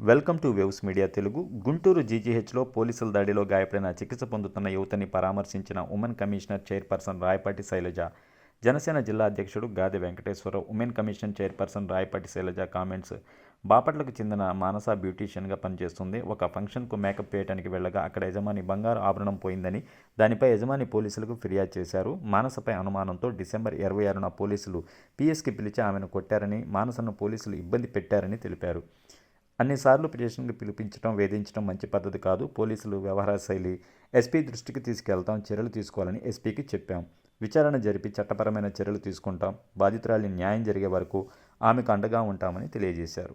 Welcome to waves media Telugu. Guntur జీజీహెచ్లో పోలీసుల దాడిలో గాయపడిన చికిత్స పొందుతున్న యువతని పరామర్శించిన women commissioner chairperson Rayapati Sailaja. Janasena జిల్లా అధ్యక్షుడు Gadi Venkateswararao women commission chairperson Rayapati Sailaja comments. బాపట్లకు చెందిన మానస బ్యూటీషియన్గా పనిచేస్తుంది. ఒక ఫంక్షన్కు మేకప్ వేయడానికి వెళ్ళగా అక్కడ యజమాని బంగారు ఆభరణం పోయిందని దానిపై యజమాని పోలీసులకు ఫిర్యాదు చేశారు. మానసపై అనుమానంతో డిసెంబర్ ఇరవై ఆరున పోలీసులు పిఎస్కి పిలిచి ఆమెను కొట్టారని మానసను పోలీసులు ఇబ్బంది పెట్టారని తెలిపారు. అన్నిసార్లు పిటిషన్కి పిలిపించడం వేధించడం మంచి పద్ధతి కాదు. పోలీసులు వ్యవహార శైలి ఎస్పీ దృష్టికి తీసుకెళ్తాం చర్యలు తీసుకోవాలని ఎస్పీకి చెప్పాం. విచారణ జరిపి చట్టపరమైన చర్యలు తీసుకుంటాం. బాధితురాలి న్యాయం జరిగే వరకు ఆమెకు అండగా ఉంటామని తెలియజేశారు.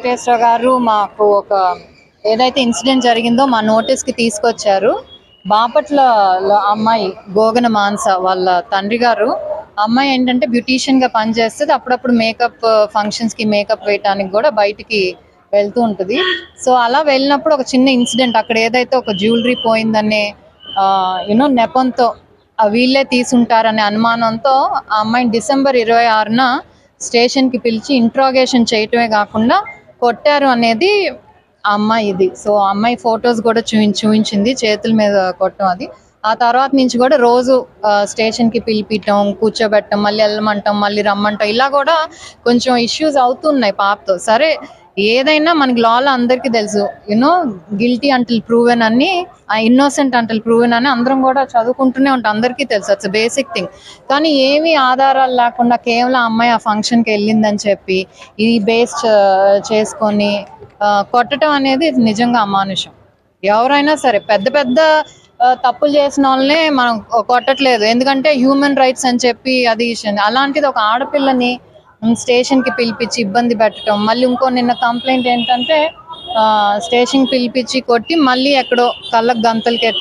వెంకటేశ్వర గారు మాకు ఒక ఏదైతే ఇన్సిడెంట్ జరిగిందో మా నోటీస్కి తీసుకొచ్చారు. బాపట్ల అమ్మాయి గోగన మాన్స వాళ్ళ తండ్రి గారు అమ్మాయి ఏంటంటే బ్యూటీషియన్గా పనిచేస్తుంది. అప్పుడప్పుడు మేకప్ ఫంక్షన్స్కి మేకప్ వేయటానికి కూడా బయటికి వెళ్తూ ఉంటుంది. సో అలా వెళ్ళినప్పుడు ఒక చిన్న ఇన్సిడెంట్ అక్కడ ఏదైతే ఒక జ్యువెలరీ పోయిందనే యూనో నెపంతో వీళ్ళే తీసుంటారనే అనుమానంతో ఆ అమ్మాయిని డిసెంబర్ ఇరవై ఆరున స్టేషన్కి పిలిచి ఇంట్రాగేషన్ చేయటమే కాకుండా కొట్టారు అనేది అమ్మాయి ఇది. సో అమ్మాయి ఫొటోస్ కూడా చూ చూపించింది చేతుల మీద కొట్టడం అది. ఆ తర్వాత నుంచి కూడా రోజు స్టేషన్కి పిలిపియటం కూర్చోబెట్టడం మళ్ళీ వెళ్ళమంటాం మళ్ళీ రమ్మంటాం ఇలా కూడా కొంచెం ఇష్యూస్ అవుతున్నాయి పాపతో. సరే ఏదైనా మనకి లాలో అందరికీ తెలుసు. You know guilty until proven అని ఇన్నోసెంట్ అంటిల్ ప్రూవెన్ అని అందరం కూడా చదువుకుంటూనే ఉంటాం. అందరికీ తెలుసు. అట్స్ బేసిక్ థింగ్ కానీ ఏమీ ఆధారాలు లేకుండా కేవలం అమ్మాయి ఆ ఫంక్షన్కి వెళ్ళిందని చెప్పి ఇది బేస్ చేసుకొని కొట్టడం అనేది నిజంగా అమానుషం. ఎవరైనా సరే పెద్ద పెద్ద తప్పులు చేసిన వాళ్ళనే మనం కొట్టట్లేదు. ఎందుకంటే హ్యూమన్ రైట్స్ అని చెప్పి అది అలాంటిది ఒక ఆడపిల్లని స్టేషన్కి పిలిపించి ఇబ్బంది పెట్టడం మళ్ళీ ఇంకో నిన్న కంప్లైంట్ ఏంటంటే స్టేషన్ పిలిపించి కొట్టి మళ్ళీ ఎక్కడో కళ్ళకు గంతలు కట్టి